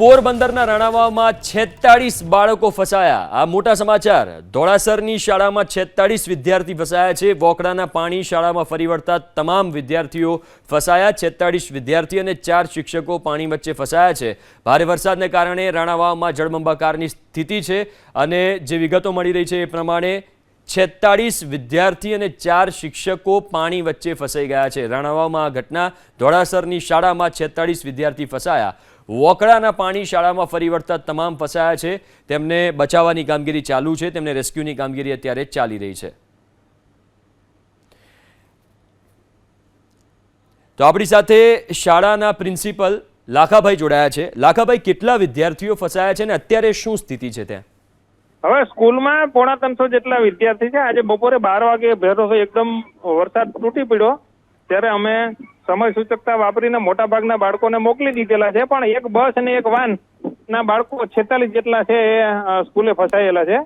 પોરબંદરના રાણાવામાં છેતાળીસ બાળકો ફસાયા. આ મોટા સમાચાર. ધોળાસરની શાળામાં છેતાળીસ વિદ્યાર્થી ફસાયા છે. વોકડાના પાણી શાળામાં ફરી વળતા તમામ વિદ્યાર્થીઓ ફસાયા. છેતાળીસ વિદ્યાર્થી અને ચાર શિક્ષકો પાણી વચ્ચે ફસાયા છે. ભારે વરસાદને કારણે રાણાવાવમાં જળબંબાકારની સ્થિતિ છે અને જે વિગતો મળી રહી છે એ પ્રમાણે છેતાળીસ વિદ્યાર્થી અને ચાર શિક્ષકો પાણી વચ્ચે ફસાઈ ગયા છે. રાણાવાવમાં આ ઘટના ધોળાસરની શાળામાં છેતાળીસ વિદ્યાર્થી ફસાયા. વોકડાના પાણી શાળામાં ફરી વળતા તમામ ફસાયા છે. તેમને બચાવવાની કામગીરી ચાલુ છે. તેમને રેસ્ક્યુની કામગીરી અત્યારે ચાલી રહી છે. તો આપણી સાથે શાળાના પ્રિન્સિપલ લાખાભાઈ જોડાયા છે. લાખાભાઈ, કેટલા વિદ્યાર્થીઓ ફસાયા છે અને અત્યારે શું સ્થિતિ છે ત્યાં? હવે સ્કૂલમાં પોણા ત્રણસો જેટલા વિદ્યાર્થી છે. આજે બપોરે બાર વાગે ભેરો એકદમ વરસાદ તૂટી પડ્યો. ત્યારે અમે સમય સૂચકતા વાપરીને મોટા ભાગના બાળકોને મોકલી દીધેલા છે પણ એક બસ અને એક વાન ના બાળકો છેતાલીસ જેટલા છે એ સ્કૂલે ફસાયેલા છે.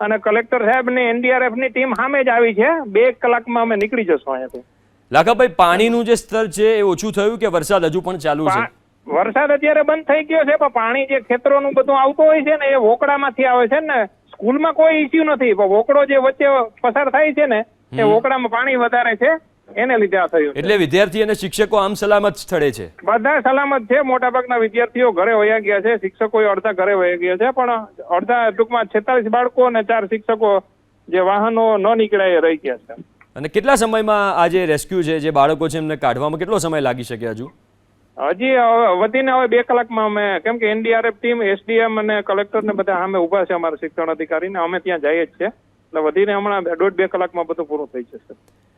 અને કલેક્ટર સાહેબ ને એનડીઆરએફની ટીમ સામે જ આવી છે. બે કલાકમાં અમે નીકળી જશું અહીંયાથી. લાખાભાઈ પાણીનું જે સ્તર છે એ ઓછું થયું કે વરસાદ હજુ પણ ચાલુ છે? વરસાદ અત્યારે બંધ થઈ ગયો છે પણ પાણી જે ખેતરોનું બધું આવતું હોય છે ને એ વોકડામાંથી આવે છે ને સ્કૂલમાં કોઈ ઇસ્યુ નથી. પણ વોકડો જે વચ્ચે પસાર થાય છે ને એ વોકડામાં પાણી વધારે છે. એને લીધે આ થયું એટલે વિદ્યાર્થી અને શિક્ષકો આમ સલામત સ્થળે છે. બધા સલામત છે મોટાભાગના વિદ્યાર્થીઓ ઘરે વયા ગયા છે શિક્ષકો અડધા ઘરે વયા ગયા છે પણ અડધા ટૂંકમાં છેતાલીસ બાળકો અને ચાર શિક્ષકો જે વાહનો ન નીકળ્યા એ રહી ગયા છે. અને કેટલા સમયમાં આ જે રેસ્ક્યુ છે જે બાળકો છે એમને કાઢવામાં કેટલો સમય લાગી શકે હજુ? હજી વધીને હવે બે કલાકમાં અમે કેમ કે એનડીઆરએફ ટીમ એસડીએમ અને કલેક્ટર ને બધા સામે ઊભા છે અમારા શિક્ષણ અધિકારી ને અમે ત્યાં જઈએ જ છે એટલે વધીને હમણાં દોઢ બે કલાકમાં બધું પૂરું થઈ જશે.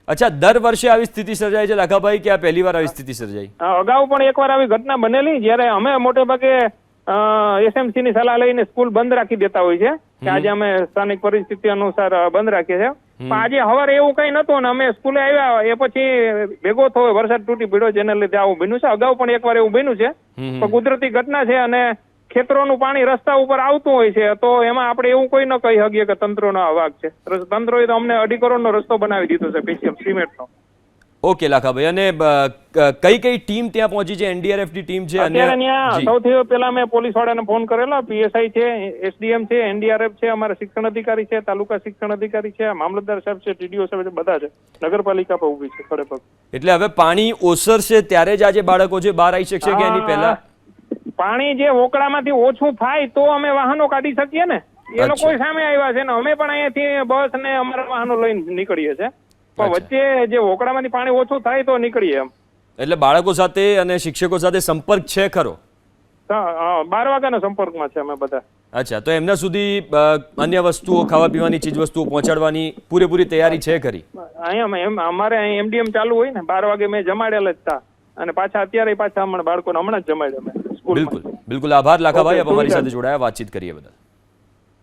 અચ્છા દર વર્ષે આવી સ્થિતિ સર્જાય છે? લાખાભાઈ કે આ પહેલી વાર આવી સ્થિતિ સર્જાઈ અગાઉ પણ એકવાર આવી ઘટના બનેલી જ્યારે અમે મોટે ભાગે એસએમસી ની સલાહ લઈને સ્કૂલ બંધ રાખી દેતા હોય છે કે આજે અમે સ્થાનિક પરિસ્થિતિ અનુસાર બંધ રાખીએ છીએ. પણ આજે હવારે એવું કઈ નતું ને અમે સ્કૂલે આવ્યા એ પછી ભેગો થયો વરસાદ તૂટી પડ્યો જેને લીધે આવું બન્યું છે. અગાઉ પણ એકવાર એવું બન્યું છે. તો પણ કુદરતી ઘટના છે અને ખેતરોનું પાણી રસ્તા ઉપર આવતું હોય છે તો એમાં આપણે એવું કોઈ ન કહી શકીએ કે તંત્રનો આ વાગ છે. તંત્રોએ તો અમને અઢી કરોડનો રસ્તો બનાવી દીધો છે પીસીએમ સિમેન્ટનો. ઓકે લાખાભાઈ અને કઈ કઈ ટીમ ત્યાં પહોંચી છે? એનડીઆરએફની ટીમ છે અત્યારે ત્યાં. સૌથી પહેલા મેં પોલીસ વાળાને ફોન કરેલો પીએસઆઈ છે એસડીએમ છે એનડીઆરએફ છે અમારા શિક્ષણ અધિકારી છે તાલુકા શિક્ષણ અધિકારી છે મામલતદાર સાહેબ છે ટીડીઓ સાહેબ છે બધા છે. નગરપાલિકા પર ઊભી છે ખરેખર. એટલે હવે પાણી ઓસરશે ત્યારે જ આજે બાળકો જે બહાર આવી શકશે કે એની પહેલા? પાણી જે વોકડામાંથી ઓછું થાય તો અમે વાહનો કાઢી શકીએ ને? એ. લોકો સામે આવ્યા છે ને અમે પણ અહીંયાથી બસ ને અમારા વાહનો લઈને નીકળીએ છે પણ વચ્ચે જે વોકડામાંથી પાણી ઓછું થાય તો નીકળીએ એમ. એટલે બાળકો સાથે અને શિક્ષકો સાથે સંપર્ક છે ખરો? બાર વાગ્યાના સંપર્કમાં છે અમે બધા. અચ્છા તો એમના સુધી અન્ય વસ્તુઓ ખાવા પીવાની ચીજ વસ્તુઓ પહોંચાડવાની પૂરેપૂરી તૈયારી છે ખરી? અહીંયા એમ અમારે એમડીએમ ચાલુ હોય ને બાર વાગે મેં જમાડેલા જ હતા અને પાછા અત્યારે પાછા હમણાં બાળકોને હમણાં જ જમાડ્યા બિલકુલ બિલકુલ આભાર લાખાભાઈ આપ અમારી. સાથે જોડાયા વાતચીત કરીએ બધા